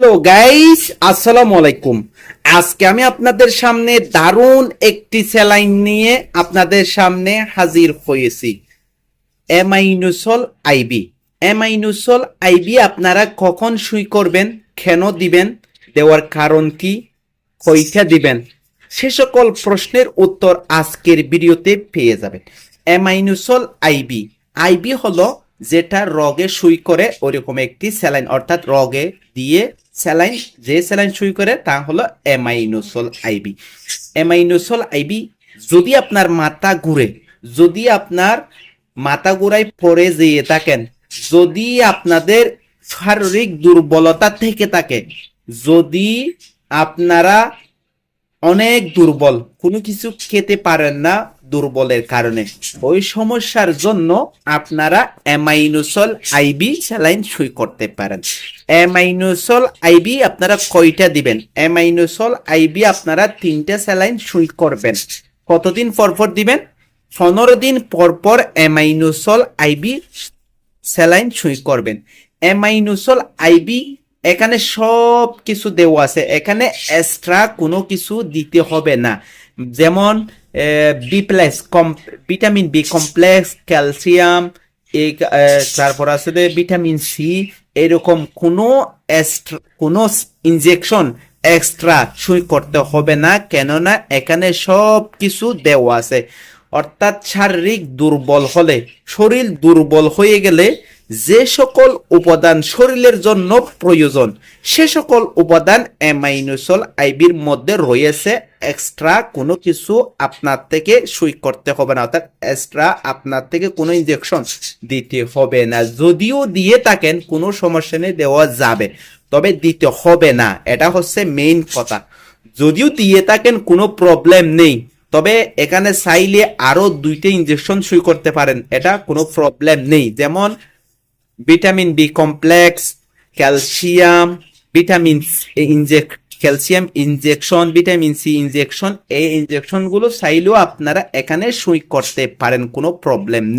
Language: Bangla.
হ্যালো গাইস, আসসালামু আলাইকুম। আজকে আমি আপনাদের সামনে দারুণ একটি স্যালাইন নিয়ে আপনাদের সামনে হাজির হয়েছি। এমাইনুসল আইবি। এমাইনুসল আইবি আপনারা কখন সুই করবেন, কেন দিবেন, দেওয়ার কারণ কি কইটা দিবেন, সে সকল প্রশ্নের উত্তর আজকের ভিডিওতে পেয়ে যাবেন। এমাইনুসল আইবি। আইবি হলো যেটা রগে সুই করে, ওরকম একটি স্যালাইন, অর্থাৎ রগে দিয়ে স্যালাইন, যে স্যালাইন সুই করে, তা হলো এমাইনুসল আইবি এমাইনুসল আইবি যদি আপনার মাথা ঘুরে, যদি আপনার মাথা ঘুরায় পড়ে যেয়ে থাকেন, যদি আপনাদের শারীরিক দুর্বলতা থেকে থাকে, যদি আপনারা অনেক দুর্বল, কোনো কিছু খেতে পারেন না দুর্বলের কারণে। ওই সমস্যার জন্য আপনারা অ্যামাইনোসল আইবি স্যালাইন সুই করতে পারেন। অ্যামাইনোসল আইবি আপনারা কয়টা দিবেন? অ্যামাইনোসল আইবি আপনারা তিনটা স্যালাইন সুই করবেন। কতদিন পর পর দিবেন? পনেরো দিন পর পর অ্যামাইনোসল আইবি স্যালাইন সুই করবেন। অ্যামাইনোসল আইবি, এখানে সব কিছু দেওয়া আছে। এখানে এক্সট্রা কোনো কিছু দিতে হবে না। যেমন বি প্লাস কম ভিটামিন বি কমপ্লেক্স ক্যালসিয়াম এই তারপর আছে ভিটামিন সি এরকম কোনো কোনো ইনজেকশন এক্সট্রা সুই করতে হবে না, কেননা এখানে সব কিছু দেওয়া আছে। অর্থাৎ শারীরিক দুর্বল হলে, শরীর দুর্বল হয়ে গেলে যে সকল উপাদান শরীরের জন্য প্রয়োজন, সে সকল উপাদান অ্যামাইনোসল আইবির মধ্যে রয়েছে। এক্সট্রা কোনো কিছু আপনার থেকে সুই করতে হবে না, অর্থাৎ এক্সট্রা আপনার থেকে কোনো ইনজেকশন দিতে হবে না। যদিও দিয়ে থাকেন, কোনো সমস্যা নেই, দেওয়া যাবে। তবে দিতে হবে না, এটা হচ্ছে মেইন কথা। যদিও দিয়ে থাকেন, কোনো প্রবলেম নেই, তবে এখানে চাইলে আরও দুইটা ইনজেকশন সুই করতে পারেন, এটা কোনো প্রবলেম নেই। যেমন vitamin B complex calcium vitamin inject calcium injection vitamin C injection এই ইনজেকশনগুলো চাইলেও আপনারা এখানে সুই করতে পারেন, কোনো প্রবলেম নেই।